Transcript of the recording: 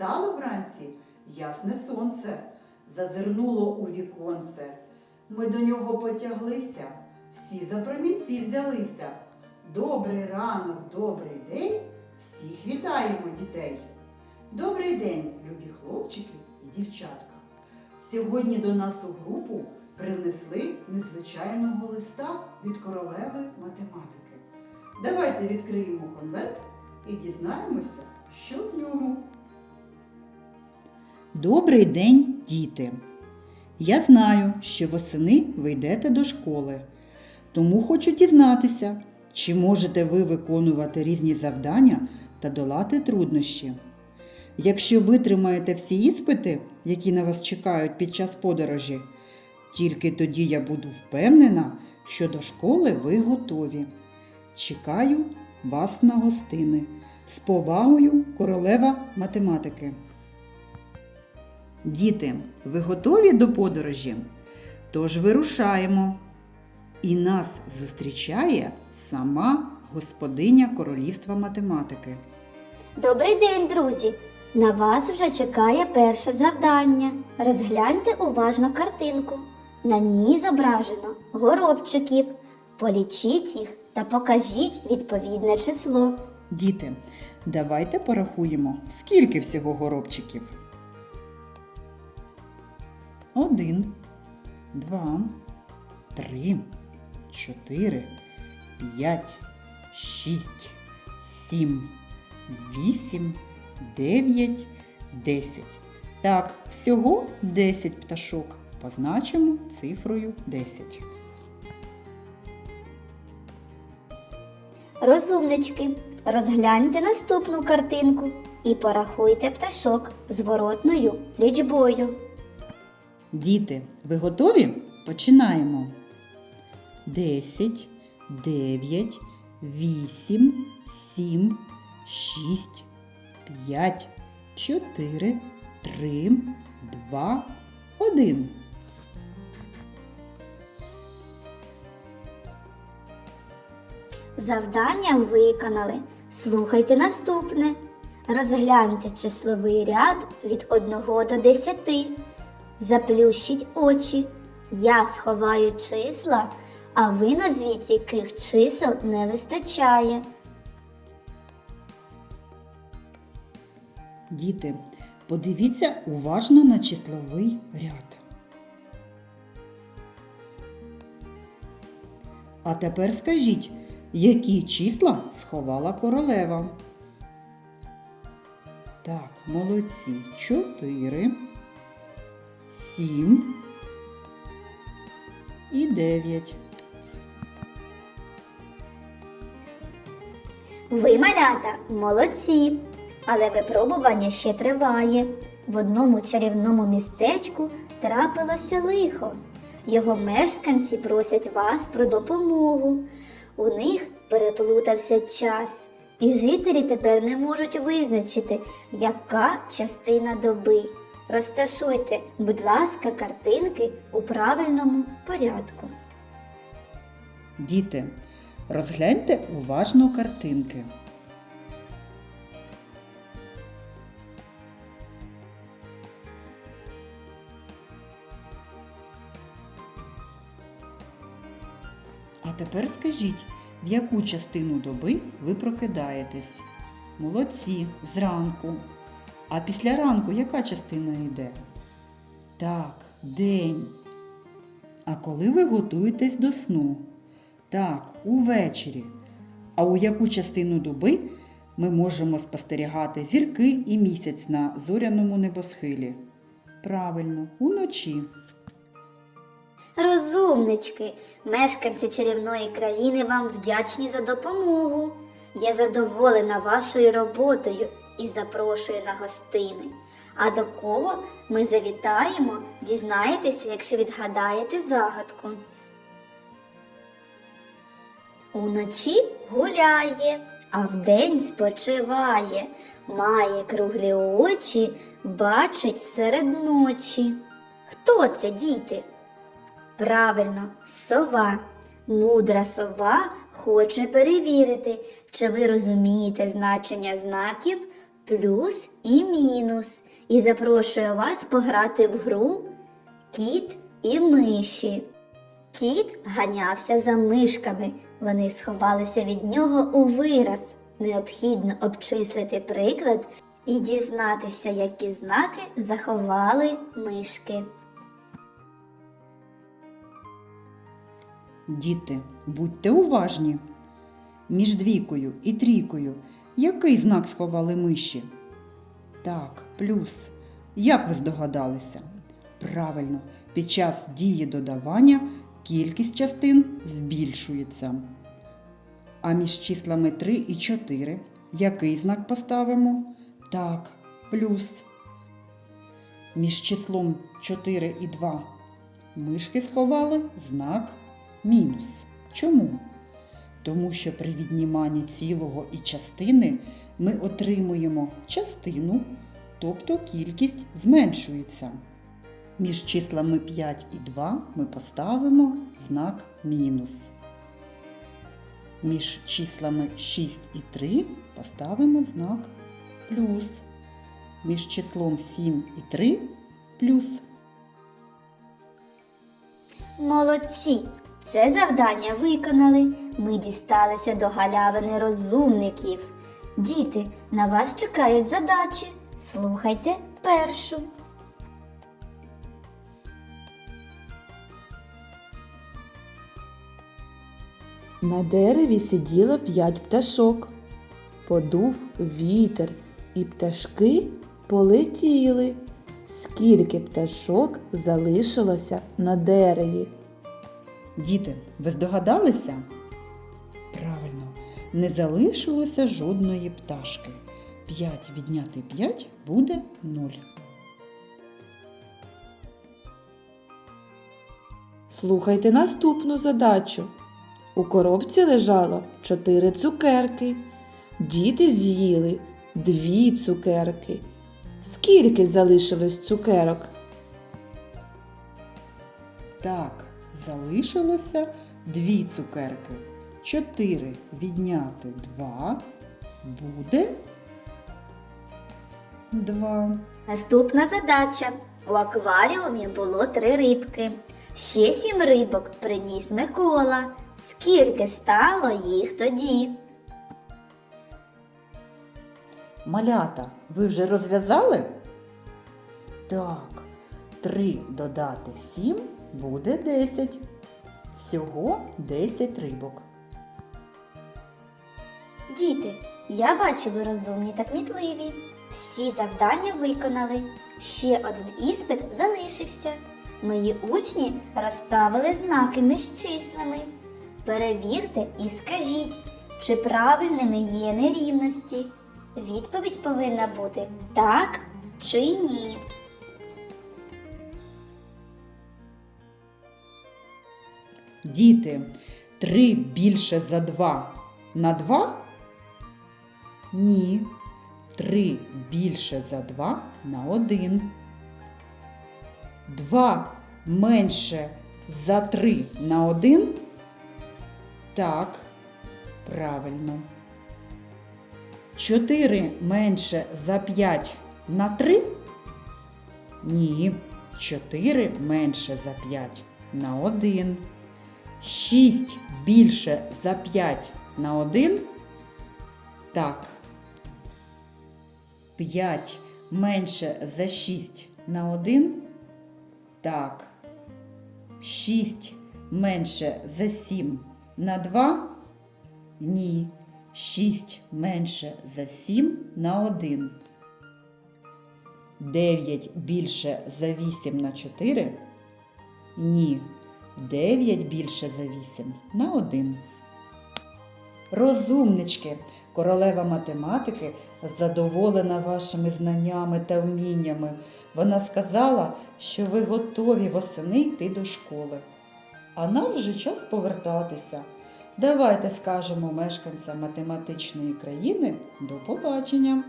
Встало вранці ясне сонце, зазирнуло у віконце. Ми до нього потяглися, всі за промінці взялися. Добрий ранок, добрий день, всіх вітаємо дітей. Добрий день, любі хлопчики і дівчатка. Сьогодні до нас у групу принесли незвичайного листа від королеви математики. Давайте відкриємо конверт і дізнаємося, що в ньому. Добрий день, діти! Я знаю, що восени ви йдете до школи, тому хочу дізнатися, чи можете ви виконувати різні завдання та долати труднощі. Якщо витримаєте всі іспити, які на вас чекають під час подорожі, тільки тоді я буду впевнена, що до школи ви готові. Чекаю вас на гостини. З повагою королева математики. Діти, ви готові до подорожі? Тож вирушаємо. І нас зустрічає сама господиня королівства математики. Добрий день, друзі! На вас вже чекає перше завдання. Розгляньте уважно картинку. На ній зображено горобчиків. Полічіть їх та покажіть відповідне число. Діти, давайте порахуємо, скільки всього горобчиків. Один, два, три, чотири, п'ять, шість, сім, вісім, дев'ять, десять. Так, всього 10 пташок. Позначимо цифрою 10. Розумнички, розгляньте наступну картинку і порахуйте пташок зворотною лічбою. Діти, ви готові? Починаємо. 10, 9, 8, 7, 6, 5, 4, 3, 2, 1. Завдання виконали. Слухайте наступне. Розгляньте числовий ряд від 1 до 10. Заплющіть очі. Я сховаю числа, а ви назвіть, яких чисел не вистачає. Діти, подивіться уважно на числовий ряд. А тепер скажіть, які числа сховала королева? Так, молодці. Чотири, сім і дев'ять. Ви, малята, молодці, але випробування ще триває. В одному чарівному містечку трапилося лихо. Його мешканці просять вас про допомогу. У них переплутався час, і жителі тепер не можуть визначити, яка частина доби. Розташуйте, будь ласка, картинки у правильному порядку. Діти, розгляньте уважно картинки. А тепер скажіть, в яку частину доби ви прокидаєтесь? Молодці, зранку. А після ранку яка частина йде? Так, день. А коли ви готуєтесь до сну? Так, увечері. А у яку частину доби ми можемо спостерігати зірки і місяць на зоряному небосхилі? Правильно, уночі. Розумнички, мешканці чарівної країни вам вдячні за допомогу. Я задоволена вашою роботою і запрошую на гостини. А до кого ми завітаємо, дізнаєтеся, якщо відгадаєте загадку. Уночі гуляє, а вдень спочиває, має круглі очі, бачить серед ночі. Хто це, діти? Правильно, сова. Мудра сова хоче перевірити, чи ви розумієте значення знаків плюс і мінус. І запрошую вас пограти в гру Кіт і миші. Кіт ганявся за мишками. Вони сховалися від нього у вираз. Необхідно обчислити приклад і дізнатися, які знаки заховали мишки. Діти, будьте уважні. Між двійкою і трійкою який знак сховали миші? Так, плюс. Як ви здогадалися? Правильно, під час дії додавання кількість частин збільшується. А між числами 3 і 4 який знак поставимо? Так, плюс. Між числом 4 і 2 мишки сховали знак мінус. Чому? Тому що при відніманні цілого і частини ми отримуємо частину, тобто кількість зменшується. Між числами 5 і 2 ми поставимо знак мінус. Між числами 6 і 3 поставимо знак плюс. Між числом 7 і 3 плюс. Молодці! Це завдання виконали. Ми дісталися до галявини розумників. Діти, на вас чекають задачі. Слухайте першу. На дереві сиділо п'ять пташок. Подув вітер, і пташки полетіли. Скільки пташок залишилося на дереві? Діти, ви здогадалися? Не залишилося жодної пташки. 5 відняти 5 буде 0. Слухайте наступну задачу. У коробці лежало чотири цукерки. Діти з'їли дві цукерки. Скільки залишилось цукерок? Так, залишилося дві цукерки. 4 відняти 2 буде 2. Наступна задача. У акваріумі було три рибки. Ще сім рибок приніс Микола. Скільки стало їх тоді? Малята, ви вже розв'язали? Так, 3 додати 7 буде 10. Всього 10 рибок. Діти, я бачу, ви розумні та кмітливі. Всі завдання виконали. Ще один іспит залишився. Мої учні розставили знаки між числами. Перевірте і скажіть, чи правильними є нерівності. Відповідь повинна бути так чи ні. Діти, 3 більше за 2 на 2? Ні. 3 більше за 2 на 1. 2 менше за 3 на 1? Так, правильно. 4 менше за 5 на 3? Ні. 4 менше за 5 на 1. 6 більше за 5 на 1? Так. 5 менше за 6 на 1? Так. 6 менше за 7 на 2? Ні. 6 менше за 7 на 1. 9 більше за 8 на 4? Ні. 9 більше за 8 на 1. Розумнички, королева математики задоволена вашими знаннями та вміннями. Вона сказала, що ви готові восени йти до школи. А нам вже час повертатися. Давайте скажемо мешканцям математичної країни до побачення.